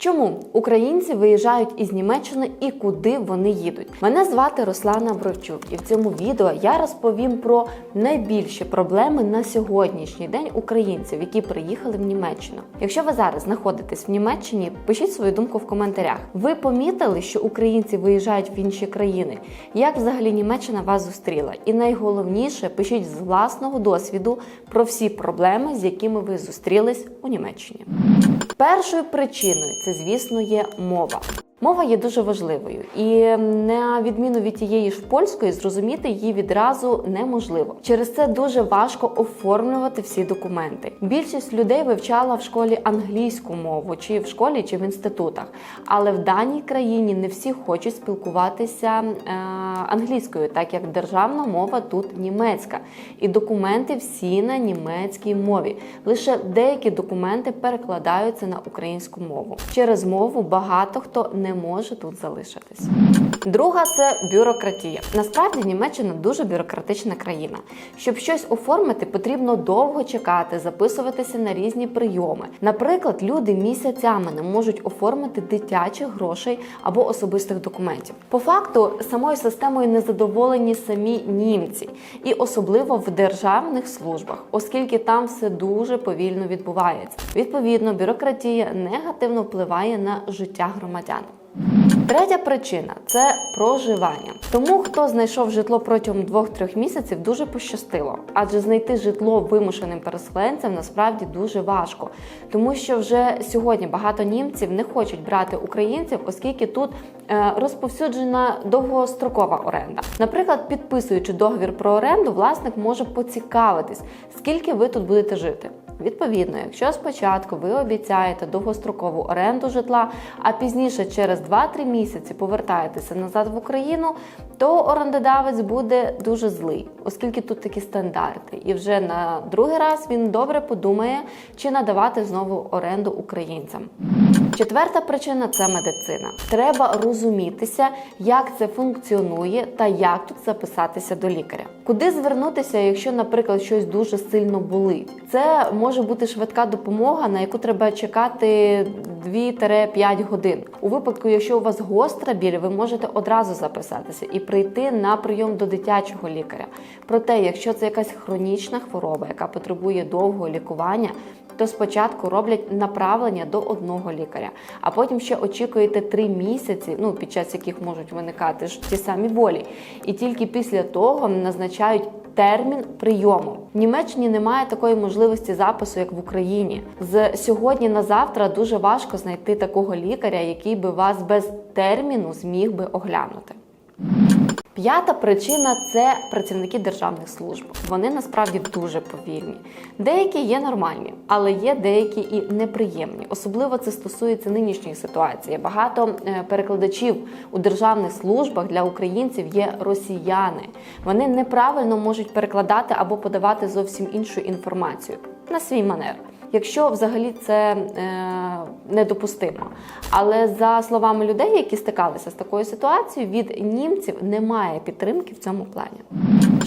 Чому українці виїжджають із Німеччини і куди вони їдуть? Мене звати Руслана Бровчук, і в цьому відео я розповім про найбільші проблеми на сьогоднішній день українців, які приїхали в Німеччину. Якщо ви зараз знаходитесь в Німеччині, пишіть свою думку в коментарях. Ви помітили, що українці виїжджають в інші країни? Як взагалі Німеччина вас зустріла? І найголовніше, пишіть з власного досвіду про всі проблеми, з якими ви зустрілись у Німеччині. Першою причиною це, звісно, є мова. Мова є дуже важливою, і на відміну від тієї ж польської, зрозуміти її відразу неможливо. Через це дуже важко оформлювати всі документи. Більшість людей вивчала в школі англійську мову, чи в школі, чи в інститутах. Але в даній країні не всі хочуть спілкуватися е, англійською, так як державна мова тут німецька, і документи всі на німецькій мові. Лише деякі документи перекладаються на українську мову. Через мову багато хто не може тут залишитись. Друга це бюрократія. Насправді Німеччина дуже бюрократична країна. Щоб щось оформити, потрібно довго чекати, записуватися на різні прийоми. Наприклад, люди місяцями не можуть оформити дитячих грошей або особистих документів. По факту самою системою незадоволені самі німці, і особливо в державних службах, оскільки там все дуже повільно відбувається. Відповідно, бюрократія негативно впливає на життя громадян. Третя причина це проживання. Тому хто знайшов житло протягом 2-3 місяців, дуже пощастило, адже знайти житло вимушеним переселенцям насправді дуже важко, тому що вже сьогодні багато німців не хочуть брати українців, оскільки тут е, розповсюджена довгострокова оренда. Наприклад, підписуючи договір про оренду, власник може поцікавитись, скільки ви тут будете жити. Відповідно, якщо спочатку ви обіцяєте довгострокову оренду житла, а пізніше через 2-3 місяці повертаєтеся назад в Україну, то орендодавець буде дуже злий, оскільки тут такі стандарти. І вже на другий раз він добре подумає, чи надавати знову оренду українцям. Четверта причина це медицина. Треба розумітися, як це функціонує та як тут записатися до лікаря. Куди звернутися, якщо, наприклад, щось дуже сильно болить? Це може бути швидка допомога, на яку треба чекати 2-5 годин. У випадку, якщо у вас гостра біль, ви можете одразу записатися і прийти на прийом до дитячого лікаря. Проте, якщо це якась хронічна хвороба, яка потребує довгого лікування, то спочатку роблять направлення до одного лікаря, а потім ще очікуєте три місяці, ну під час яких можуть виникати ж ті самі болі. І тільки після того назначають термін прийому. В Німеччині немає такої можливості запису, як в Україні. З сьогодні на завтра дуже важко знайти такого лікаря, який би вас без терміну зміг би оглянути. П'ята причина це працівники державних служб. Вони насправді дуже повільні. Деякі є нормальні, але є деякі і неприємні. Особливо це стосується нинішньої ситуації. Багато е, перекладачів у державних службах для українців є росіяни. Вони неправильно можуть перекладати або подавати зовсім іншу інформацію на свій манер. Якщо взагалі це е, недопустимо. Але за словами людей, які стикалися з такою ситуацією, від німців немає підтримки в цьому плані.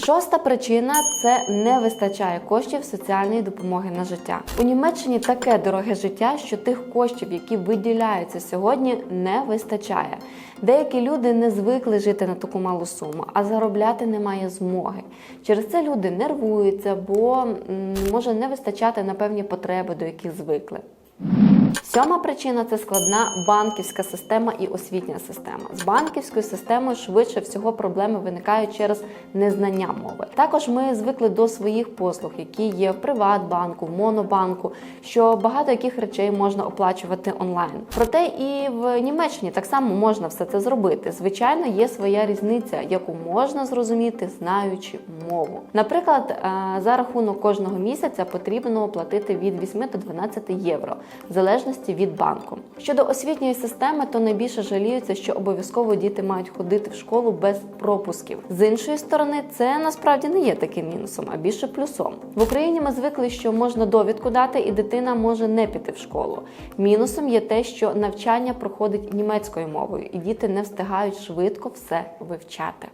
Шоста причина це не вистачає коштів соціальної допомоги на життя. У Німеччині таке дороге життя, що тих коштів, які виділяються сьогодні, не вистачає. Деякі люди не звикли жити на таку малу суму, а заробляти немає змоги. Через це люди нервуються, бо може не вистачати на певні потреби, до яких звикли. Сьома причина це складна банківська система і освітня система. З банківською системою швидше всього проблеми виникають через незнання мови. Також ми звикли до своїх послуг, які є в Приватбанку, в Монобанку, що багато яких речей можна оплачувати онлайн. Проте і в Німеччині так само можна все це зробити. Звичайно, є своя різниця, яку можна зрозуміти, знаючи мову. Наприклад, е, за рахунок кожного місяця потрібно платити від 8 до 12 євро, в залежності від банку. Щодо освітньої системи, то найбільше жаліються, що обов'язково діти мають ходити в школу без пропусків. З іншої сторони, це насправді не є таким мінусом, а більше плюсом. В Україні ми звикли, що можна довідку дати, і дитина може не піти в школу. Мінусом є те, що навчання проходить німецькою мовою, і діти не встигають швидко все вивчати.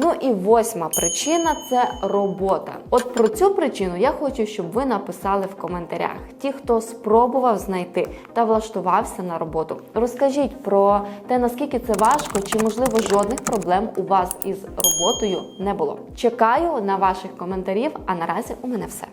Ну і восьма причина це робота. От про цю причину я хочу, щоб ви написали в коментарях. Ті, хто спробував знайти та влаштувався на роботу, розкажіть про те, наскільки це важко, чи можливо жодних проблем у вас із роботою не було. Чекаю на ваших коментарів. А наразі у мене все.